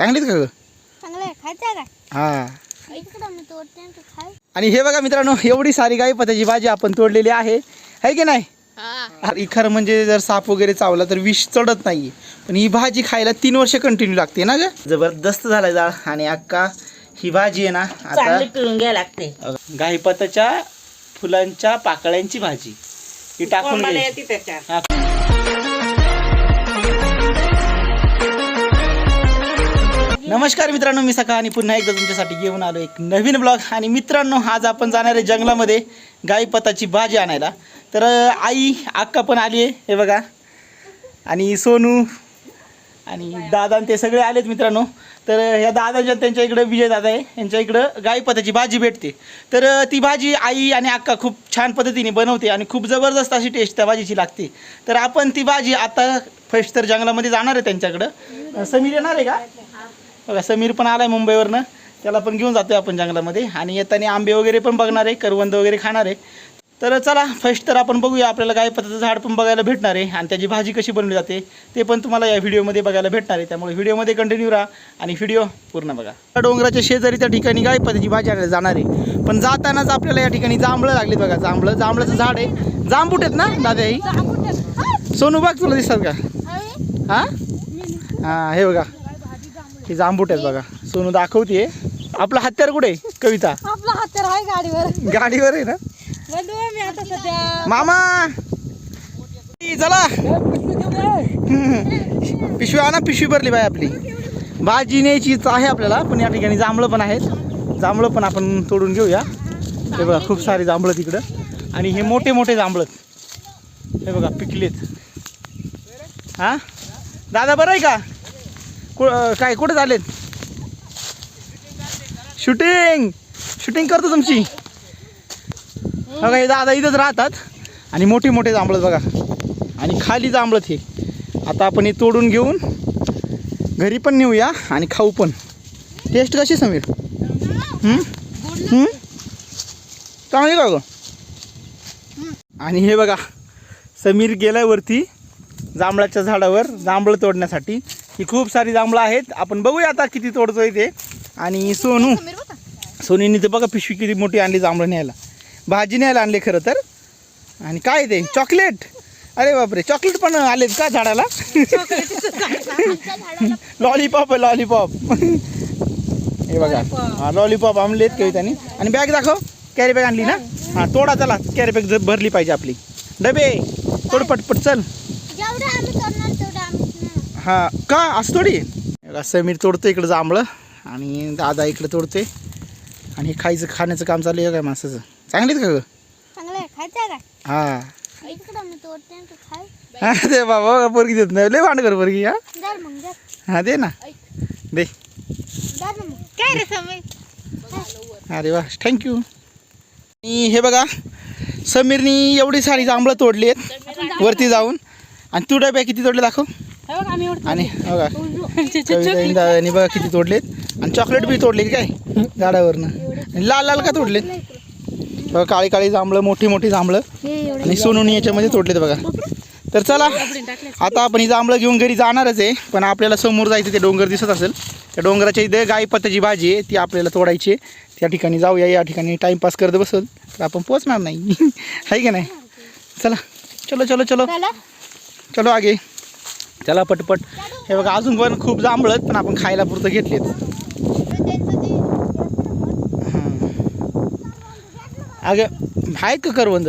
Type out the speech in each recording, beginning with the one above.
चांगलीच का ग? चांगलं आहे खायचं काय? हा. इकडं मी तोडते आणि तू खाय. आणि हे बघा मित्रांनो एवढी सारी गाई पत्याची भाजी आपण तोडलेली आहे. है की नाही? अरे खरं म्हणजे जर साप वगैरे चावला तर विष चढत नाही पण ही भाजी खायला तीन वर्ष कंटिन्यू लागते ना ग? जबरदस्त झालाय जाळ. आणि अक्का ही भाजी आहे ना आता चांगली पिळून घ्यायला लागते. गाईपताच्या फुलांच्या पाकळ्यांची भाजी. ही टाकून घ्यायची. नमस्कार मित्रांनो मी सका आणि पुन्हा एकदा तुमच्यासाठी घेऊन आलो एक नवीन ब्लॉग आणि मित्रांनो आज आपण जाणार आहे जंगलामध्ये गाईपताची भाजी आणायला. तर आई अक्का पण आली आहे हे बघा. आणि सोनू आणि दादा ते सगळे आलेत मित्रांनो. तर ह्या दादाच्या त्यांच्या इकडं विजय दादा आहे. यांच्या इकडं गाईपताची भाजी भेटते. तर ती भाजी आई आणि अक्का खूप छान पद्धतीने बनवते आणि खूप जबरदस्त अशी टेस्ट त्या भाजीची लागते. तर आपण ती भाजी आता फर्स्ट तर जंगलामध्ये जाणार आहे त्यांच्याकडं. समीर येणार आहे का? बघा समीर पण आलाय मुंबईवरनं. त्याला पण घेऊन जातोय आपण जंगलामध्ये. आणि येताना आंबे वगैरे पण बघणार आहे करवंद वगैरे खाणार आहे. तर चला फर्स्ट तर आपण बघूया आपल्याला गायपताचं झाड पण बघायला भेटणार आहे आणि त्याची भाजी कशी बनवली जाते ते पण तुम्हाला या व्हिडिओमध्ये बघायला भेटणार आहे. त्यामुळे व्हिडिओमध्ये कंटिन्यू राहा आणि व्हिडिओ पूर्ण बघा. डोंगराच्या शेजारी त्या ठिकाणी गायपताची भाजी आणायला जाणार आहे. पण जातानाच आपल्याला या ठिकाणी जांभळं लागलीत बघा जांभळं. जांभळाचं झाड आहे. जांबूट आहेत ना दादा ही? सोनू बाग तुला दिसतात का? हां? हां हे बघा. हे जांबूट आहेत बघा. सोनू दाखवते आपलं हत्यार कुठे आहे? कविता. आपला हात तर आहे गाडीवर. गाडीवर आहे ना? बंधू मी आता सध्या. मामा! ई, चला. हम्म. पिशवी आणा पिशवी भरली बाय आपली. भाजी न्यायचीच आहे आपल्याला पण या ठिकाणी जांभळं पण आहेत. जांभळं पण आपण तोडून घेऊया. हे बघा खूप सारे जांभळं तिकडं. आणि हे मोठे मोठे जांभळं. हे बघा पिकलेत. हा? दादा बरं आहे का? कु काय कुठे चालेत शूटिंग शूटिंग करतो तुमची. बघा हे दादा इथंच राहतात. आणि मोठे मोठे जांभळं बघा. आणि खाली जांभळत हे आता आपण हे तोडून घेऊन घरी पण नेऊया आणि खाऊ पण. टेस्ट कशी समीर? चांगली का ग? आणि हे बघा समीर गेलाय वरती जांभळाच्या झाडावर जांभळं तोडण्यासाठी. ही खूप सारी जांभळं आहेत. आपण बघूया आता किती तोडतोय ते. आणि सोनू सोनीने ते बघा पिशवी किती मोठी आणली जांभळं न्यायला. भाजी न्यायला आणले खरं तर. आणि काय ते? चॉकलेट. अरे बापरे चॉकलेट पण आलेत का झाडाला? लॉलीपॉप आहे लॉलीपॉप. हे बघा. हा लॉलीपॉप आणलेत कवितानी आणि बॅग दाखव. कॅरी बॅग आणली ना? हां तोडा चला. कॅरी बॅग भरली पाहिजे आपली. डबे. तोड पटपट चल जेवढं आम्ही करणार तेवढं आम्ही नाही. हा का? असं थोडी? समीर तोडतो इकडं जांभळं आणि दादा इकडं तोडते आणि हे खायचं खाण्याचं काम चालू आहे काय माणसाचं. चांगलीच का ग? चांगलं हा. इकडं मी तोडते आणि तू हा बाबा पोरगी देत नाही. लय भांडकर पोरगी हा. हा दे ना. दे. अरे वा थँक्यू आणि हे बघा समीरनी एवढी सारी जांभळं तोडली आहेत. वरती जाऊन. आणि तू डब्या किती तोडले दाखव. आणि हो बघा कविताईने दादानी बघा किती तोडलेत. आणि चॉकलेट बी तोडले काय? झाडावरनं. आणि लाल लाल का तोडलेत? बघा काळी काळी जांभळं मोठी मोठी जांभळं. आणि सोनूनी याच्यामध्ये तोडलेत बघा. तर चला आता आपण ही जांभळं घेऊन घरी जाणारच आहे. पण आपल्याला समोर जायचं ते डोंगर दिसत असेल. त्या डोंगराच्या इथे गायपत्ताची भाजी आहे ती आपल्याला तोडायची आहे. त्या ठिकाणी जाऊया या ठिकाणी टाईमपास करत बसल तर आपण पोचणार नाही. आहे की नाही? चलो चलो चलो. चला. चलो आगे. चला पटपट. हे बघा अजून पण खूप जांभळत पण आपण खायला पुरतं घेतलेत. अगं आहेत का करवंद?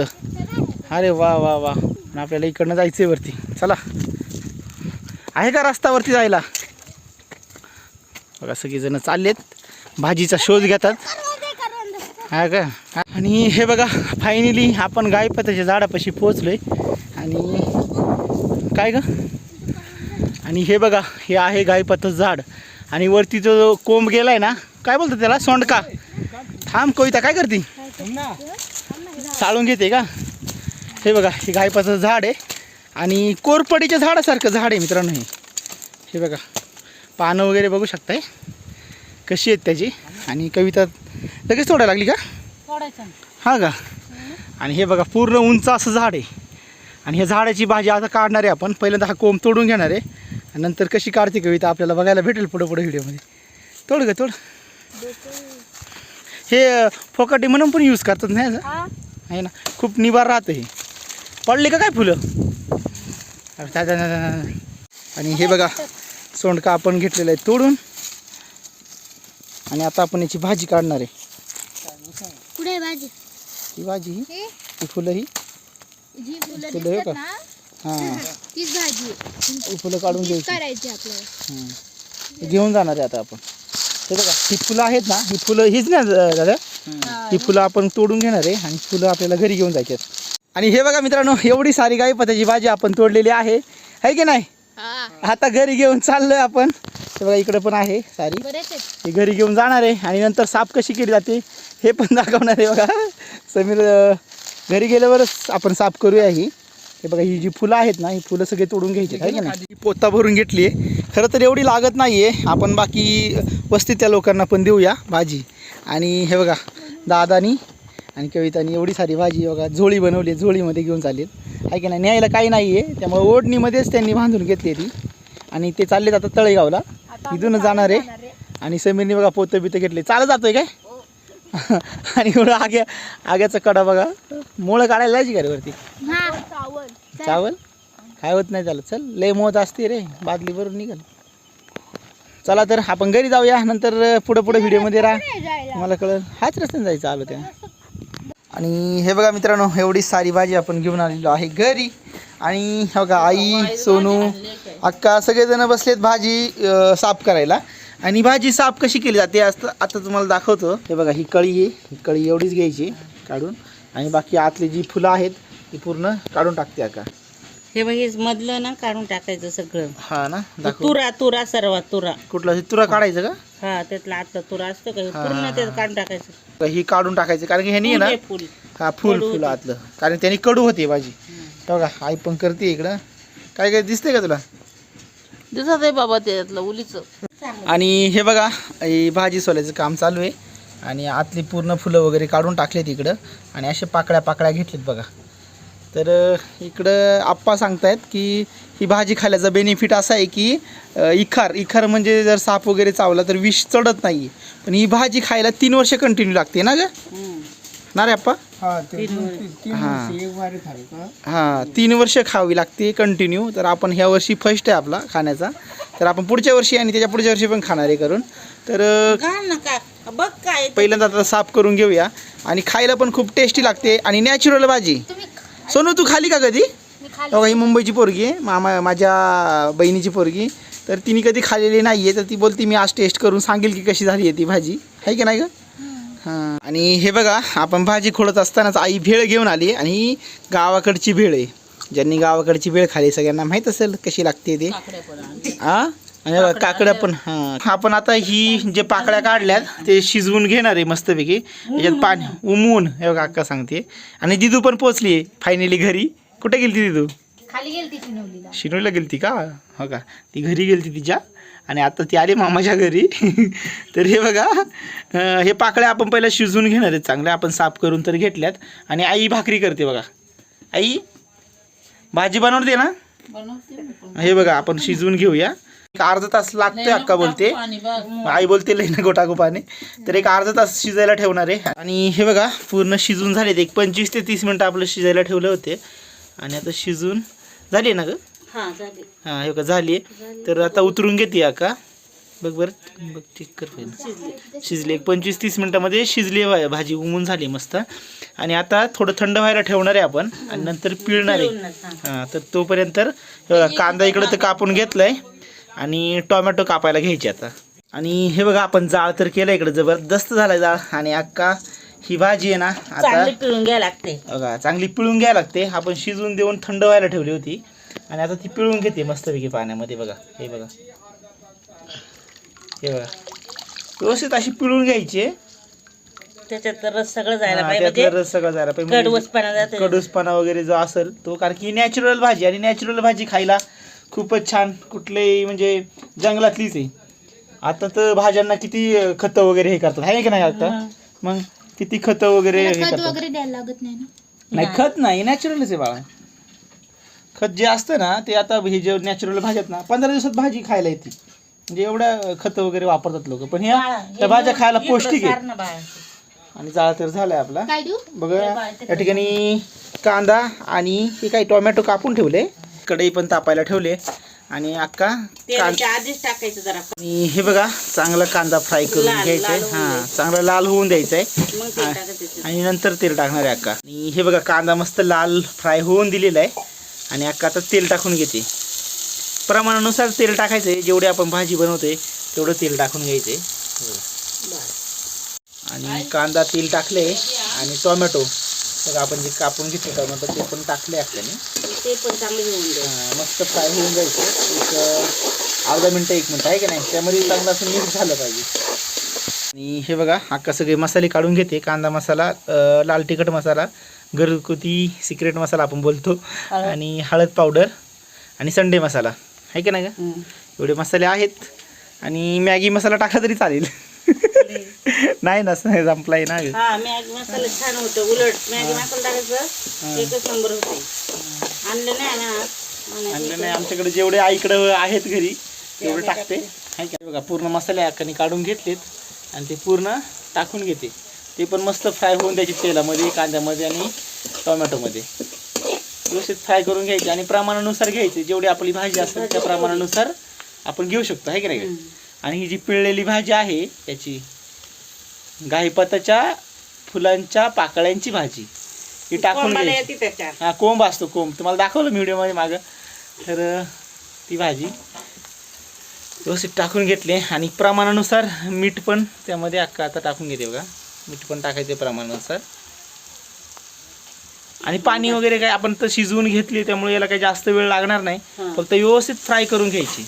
अरे वा वा वा. आपल्याला इकडनं जायचं आहे वरती. चला. आहे का रस्त्यावरती जायला? बघा सगळेजण चाललेत. भाजीचा शोध घेतात. हा का? आणि हे बघा फायनली आपण गायपताच्या झाडापाशी पोचलोय आणि काय गं? आणि हे बघा हे आहे गायपताचं झाड. आणि वरती जो कोंब गेलाय ना काय बोलतात त्याला? सोंडका. थांब कविता काय करते? चाळून घेते का? हे बघा हे गायपाचं झाड आहे. आणि कोरपडीच्या झाडासारखं झाड आहे मित्रांनो हे. हे बघा पानं वगैरे बघू शकताय. कशी आहेत त्याची? आणि कविता लगेच तोडायला लागली का? हां का? आणि हे बघा पूर्ण उंच असं झाड आहे. आणि ह्या झाडाची भाजी आता काढणार आहे आपण. पहिल्यांदा हा कोंब तोडून घेणार आहे. नंतर कशी काढते कविता आपल्याला बघायला भेटेल पुढं पुढे व्हिडिओमध्ये. तोड ग तोड. हे फोकाटी म्हणून पण यूज करतात नाही? हा. आहे ना? खूप निबार राहतं हे. पडले का काय फुलं. आणि हे बघा सोंडका आपण घेतलेलं आहे तोडून. आणि आता आपण याची भाजी काढणार आहे. भाजी? ही भाजी ही? हे? ही फुलं ही? फुलं दिसतात का? हां. तीच भाजी. ही फुलं काढून तीच घ्यायची. करायची आपल्याला. हं. घेऊन जाणार आहे आता आपण. हे बघा ही फुलं आहेत ना ही फुलं हीच ना दादा? ही. फुलं आपण तोडून घेणार आहे आणि फुलं आपल्याला घरी घेऊन जायची आहेत. आणि हे बघा मित्रांनो एवढी सारी गाई पत्याची भाजी आपण तोडलेली आहे. है की नाही? हा. आता घरी घेऊन चाललोय आपण. हे बघा इकडे पण आहे सारी. बरेच आहेत. हे घरी घेऊन जाणार आहे आणि नंतर साफ कशी केली जाते हे पण दाखवणार आहे बघा. समीर अं, घरी गेल्यावरच आपण साफ करूया ही. हे बघा ही जी फुलं आहेत ना ही फुलं सगळे तोडून घ्यायची आहे का नाही? पोता भरून घेतली आहे. खरं तर एवढी लागत नाही आहे आपण बाकी वस्तीतल्या लोकांना पण देऊया भाजी. आणि हे बघा दादानी आणि कवितानी एवढी सारी भाजी बघा झोळी बनवली झोळीमध्ये घेऊन चालेल आहे की नाही? न्यायला काही नाही आहे त्यामुळे ओढणीमध्येच त्यांनी बांधून घेतली ती. आणि ते चालले जातात तळेगावला. इथूनच जाणार आहे. आणि समीरने बघा पोतं बितं घेतले. चालत जातोय काय? आणि एवढं आग्या आग्याचा कडा बघा. मुळं काढायला जायची का रे वरती? हा चावल? काय होत नाही त्याला चल लय मोत असते रे. बादली भरून निघाल. चला तर आपण घरी जाऊया. नंतर पुढं पुढं व्हिडिओमध्ये राहा. मला कळलं. हाच रस्त्याने जायचं आलो त्या. आणि हे बघा मित्रांनो एवढी सारी भाजी आपण घेऊन आलेलो आहे घरी. आणि हे बघा आई सोनू अक्का सगळेजण बसलेत भाजी साफ करायला. आणि भाजी साफ कशी केली जाते असं आता तुम्हाला दाखवतो. हे बघा ही कळी आहे. ही कळी एवढीच घ्यायची काढून. आणि बाकी आतली जी फुलं आहेत ती पूर्ण काढून टाकते अक्का हे बघ हे मधलं ना काढून टाकायचं सगळं. हा ना दाखव. तुरा तुरा सर्व तुरा. कुठला? हे तुरा काढायचं का? हा त्यातला आतला तुरा असतो का? हे. पूर्ण ते हा. काढून टाकायचं. का ही काढून टाकायचं कारण की ह्यानी फुल ना? आहे, फुल. हा फुल कडू फुल होते. आतलं. कारण त्याने कडू होते भाजी. हे बघा आई पण करते इकडं. काय काय दिसतंय का तुला? दिसत आहे बाबा त्यातलं उलीच. आणि हे बघा ही भाजी सोलायचं काम चालू आहे. आणि आतली पूर्ण फुलं वगैरे काढून टाकलेत इकडं. आणि असे पाकळ्या पाकळ्या घेतलेत बघा. तर इकडं आप्पा सांगतायत की ही भाजी खाल्याचा बेनिफिट असा आहे की इखार. इखार म्हणजे जर साप वगैरे चावला तर विष चढत नाही पण ही भाजी खायला तीन वर्ष कंटिन्यू लागते ना ग? ना रे आप्पा? हां तीन वर्ष. खावी लागते कंटिन्यू तर आपण ह्या वर्षी फर्स्ट आहे आपला खाण्याचा. तर आपण पुढच्या वर्षी आणि त्याच्या पुढच्या वर्षी पण खाणार आहे करून. तर बघ काय. पहिल्यांदा आता साफ करून घेऊया. आणि खायला पण खूप टेस्टी लागते. आणि नॅचरल भाजी. तुम्ही सोनू तू खाली का कधी? बघा ही मुंबईची पोरगी आहे. मामा माझ्या बहिणीची पोरगी. तर तिने कधी खाल्लेली नाही आहे तर ती बोलती मी आज टेस्ट करून सांगेल की कशी झाली आहे ती भाजी. आहे की नाही ग? हां. आणि हे बघा आपण भाजी खोडत असतानाच आई भेळ घेऊन आली आणि गावाकडची भेळ आहे. ज्यांनी गावाकडची भेळ खाली सगळ्यांना माहीत असेल कशी लागते ते. हा आणि बघा, काकड्या पण हां आपण आता ही जे पाकळ्या काढल्यात ते शिजवून घेणार आहे मस्तपैकी. याच्यात पाणी उमवून. हे बघा अक्का सांगते. आणि दिदू पण पोचली आहे फायनली घरी. कुठे गेली दिदू? खाली गेली ती गेलती का? हो का? ती घरी गेलती तिच्या. आणि आता ती आली मामाच्या घरी. तर हे बघा अं, हे पाकळ्या आपण पहिला शिजवून घेणार आहेत. चांगल्या आपण साफ करून तर घेतल्यात. आणि आई भाकरी करते बघा. आई भाजी बनवते ना? बनवते मी पण. हे बघा आपण शिजवून घेऊया. एक अर्धा तास लागतोय अक्का बोलते. आई बोलते लई नको टाकू पाणी. तर एक अर्धा तास शिजायला ठेवणार आहे. आणि हे बघा पूर्ण शिजून झालेत. एक पंचवीस ते तीस मिनटं आपलं शिजायला ठेवले होते. आणि आता शिजून झाली ना ग? हा झाली. हां हे बघा झाली तर आता उतरून घेते का बघ बरं बघ चेक कर पहिलं. शिजली. एक पंचवीस तीस मिनटामध्ये शिजली भाजी उमून झाली मस्त. आणि आता थोडं थंड व्हायला ठेवणार आहे आपण. आणि नंतर पिळणार आहे. हा. तर तोपर्यंत कांदा इकडं तर कापून घेतलाय. आणि टोमॅटो कापायला घ्यायचे आता. आणि हे बघा आपण जाळ तर केलं इकडं जबरदस्त झाला जाळ. आणि अक्का ही भाजी आहे ना आता चांगली पिळून घ्यायला लागते. बघा चांगली पिळून घ्यायला लागते. आपण शिजवून देऊन थंड व्हायला ठेवली होती. आणि आता ती पिळून घेते मस्तपैकी पाण्यामध्ये. बघा हे बघा. हे बघा. व्यवस्थित अशी पिळून घ्यायची. त्याच्यात रस सगळं जायला पाहिजे. त्यातला म्हणजे रस सगळं जायला पाहिजे. कडवसपणा जाते कडूसपणा वगैरे जो असेल तो कारण की नॅचरल भाजी. आणि नॅचरल भाजी खायला खूपच छान कुठलेही म्हणजे जंगलातलीच आहे. आता तर भाज्यांना किती खतं वगैरे हे करतात. आहे की नाही आता? मग किती खतं वगैरे हे खत करतात? वगैरे द्यायला लागत नाही ना. नाही खत नाही. नॅचरलच आहे बाळा. खत जे असतं ना ते आता हे जे नॅचरल भाज्यात ना पंधरा दिवसात भाजी खायला येते. म्हणजे एवढ्या खत वगैरे वापरतात लोक. पण ह्या त्या भाज्या खायला पौष्टिक आहे. आणि जाळा तर झालाय आपला. काय देऊ? बघा या ठिकाणी कांदा आणि हे काही टोमॅटो कापून ठेवले. कढई पण तापायला ठेवले आणि अक्का आधीच टाकायचं जरा. आणि हे बघा चांगला कांदा फ्राय करून घ्यायचा आहे हा चांगला लाल होऊन द्यायचा आहे आणि नंतर तेल टाकणार आहे अक्का. आणि हे बघा कांदा मस्त लाल फ्राय होऊन दिलेला आहे. आणि अक्का आता तेल टाकून घेते. प्रमाणानुसार तेल टाकायचं आहे जेवढे आपण भाजी बनवतोय तेवढं तेल टाकून घ्यायचं आणि कांदा तेल टाकले आणि टोमॅटो. बघा आपण जे कापून घेतले टोमॅटो ते पण टाकले आपल्याने. ते पण चांगलं घेऊन दे हा, मस्त फ्राय होऊन जायचं. एक अर्धा मिनटं एक मिनटं आहे की नाही? त्यामध्ये चांगलं असं मिक्स झालं पाहिजे. आणि हे बघा अक्का सगळे मसाले काढून घेते. कांदा मसाला लाल तिखट मसाला घरगुती सिक्रेट मसाला आपण बोलतो. आणि हळद पावडर आणि संडे मसाला. आहे की नाही का एवढे मसाले आहेत. आणि मॅगी मसाला टाकला तरी चालेल. नाही ना संपलाय ना. हा मॅगी मसाला छान होतं उलट. मॅगी मसाला टाकायचं एकच नंबर होते. आणलं नाही ना. आणलं नाही. आमच्याकडे जेवढे आईकडे आहेत घरी तेवढे टाकते. का? बघा पूर्ण मसाले अक्काने काढून घेतलेत आणि ते पूर्ण टाकून घेते. ते पण मस्त फ्राय होऊन द्यायचे तेलामध्ये कांद्यामध्ये आणि टोमॅटोमध्ये. व्यवस्थित फ्राय करून घ्यायचे आणि प्रमाणानुसार घ्यायचे. जेवढी आपली भाजी असेल त्या प्रमाणानुसार आपण घेऊ शकतो. आहे की नाही. आणि ही जी पिळलेली भाजी आहे त्याची गाईपताच्या फुलांच्या पाकळ्यांची भाजी. ही टाकून कोंबाला घ्यायची. येते त्याच्यात. हा कोंब असतो कोंब. तुम्हाला दाखवलं मी व्हिडिओमध्ये मागं. तर अं, ती भाजी व्यवस्थित टाकून घेतली आणि प्रमाणानुसार मीठ पण त्यामध्ये अक्का आता टाकून घेते बघा. मीठ पण टाकायचे प्रमाणानुसार. आणि पाणी वगैरे काय आपण तर शिजवून घेतली त्यामुळे याला काही जास्त वेळ लागणार नाही. हा. फक्त व्यवस्थित फ्राय करून घ्यायची.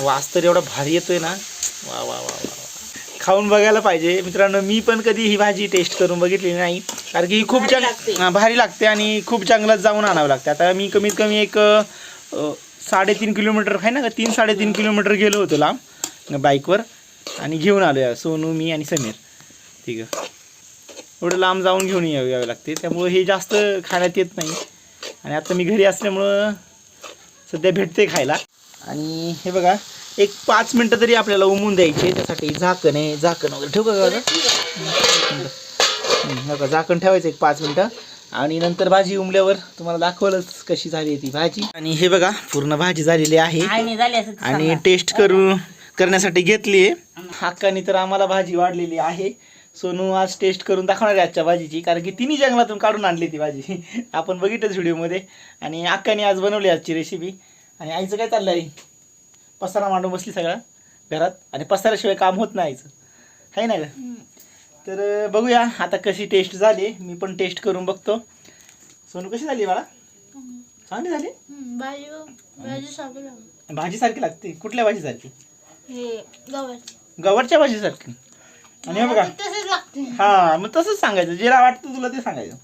वास तर एवढा भारी येतोय ना. वा वा वा वा वा. खाऊन बघायला पाहिजे. मित्रांनो मी पण कधी ही भाजी टेस्ट करून बघितली नाही. कारण की ही खूप भारी जंग लागते. हा, भारी लागते आणि खूप जंगलात जाऊन आणावं लागते. आता मी कमीत कमी एक अ, साडेतीन किलोमीटर आहे ना का तीन साडेतीन किलोमीटर गेलो होतो लांब बाईकवर. आणि घेऊन आलो या सोनू मी आणि समीर. ठीक आहे. एवढं लांब जाऊन घेऊन यावं यावं लागते. त्यामुळं हे जास्त खाण्यात येत नाही. आणि आता मी घरी असल्यामुळं सध्या भेटते खायला. आणि हे बघा एक पाच मिनटं तरी आपल्याला उमून द्यायचे त्यासाठी झाकण आहे झाकण वगैरे. ठेवू का बघा झाकण ठेवायचं एक पाच मिनटं. आणि नंतर भाजी उमल्यावर तुम्हाला दाखवलंच कशी झाली ती भाजी. आणि हे बघा पूर्ण भाजी झालेली आहे. आणि टेस्ट करू करण्यासाठी घेतली आहे. हक्कानी तर आम्हाला भाजी वाढलेली आहे. सोनू आज टेस्ट करून दाखवणार आहे आजच्या भाजीची कारण की तिन्ही जंगलातून काढून आणली ती भाजी. आपण बघितलंच व्हिडिओमध्ये. आणि अक्काने आज बनवली आजची रेसिपी आणि आईचं काय चाललं आहे पसारा मांडून बसली सगळा घरात आणि पसाऱ्याशिवाय काम होत नाही आईचं आहे ना गं? तर बघूया आता कशी टेस्ट झाली. मी पण टेस्ट करून बघतो. सोनू कशी झाली बाळा? चांगली झाली? भाजी भाजी भाजी सारखी लागते. कुठल्या भाजीसारखी हे गव्हाची गवरच्या भाजीसारखी आणि हे बघा. हा मग तसंच सांगायचं. जे वाटतं तुला ते सांगायचं.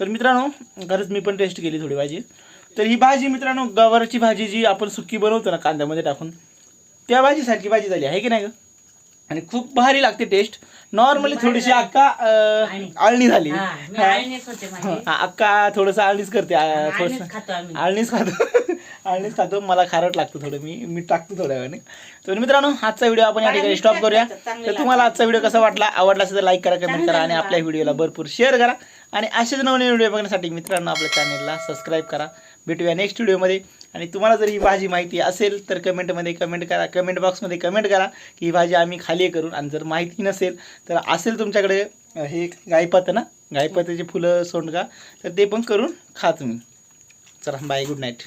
तर मित्रांनो खरंच मी पण टेस्ट केली थोडी भाजी. तर ही भाजी मित्रांनो गवारची भाजी जी आपण सुकी बनवतो ना कांद्यामध्ये टाकून त्या भाजीसारखी भाजी झाली. आहे की नाही ग? आणि खूप भारी लागते टेस्ट नॉर्मली थोडीशी अक्का आळणी. झाली. मी अक्का थोडस आळणीच करते. थोडस आळणीच खातो. आळणीच खातो. मला खारट लागतं थोडं. मी मीठ टाकतो थोड्या वेळाने. तर मित्रांनो आजचा व्हिडिओ आपण या ठिकाणी स्टॉप करूया. तर तुम्हाला आजचा व्हिडिओ कसा वाटला आवडला असेल तर लाईक करा कमेंट करा आणि. आपल्या व्हिडिओला भरपूर शेअर करा. आणि असेच नवीन व्हिडिओ बघण्यासाठी मित्रांनो आपल्या चॅनलला सबस्क्राईब करा. भेटूया नेक्स्ट व्हिडिओमध्ये आणि तुम्हाला जर ही भाजी माहिती असेल तर कमेंटमध्ये कमेंट करा. कमेंट बॉक्समध्ये कमेंट करा की ही भाजी आम्ही खाली करून. आणि जर माहिती नसेल तर असेल तुमच्याकडे हे गायपत ना? गायपताची फुलं सोंडगा तर ते पण करून खा तुम्ही. चला बाय गुड नाईट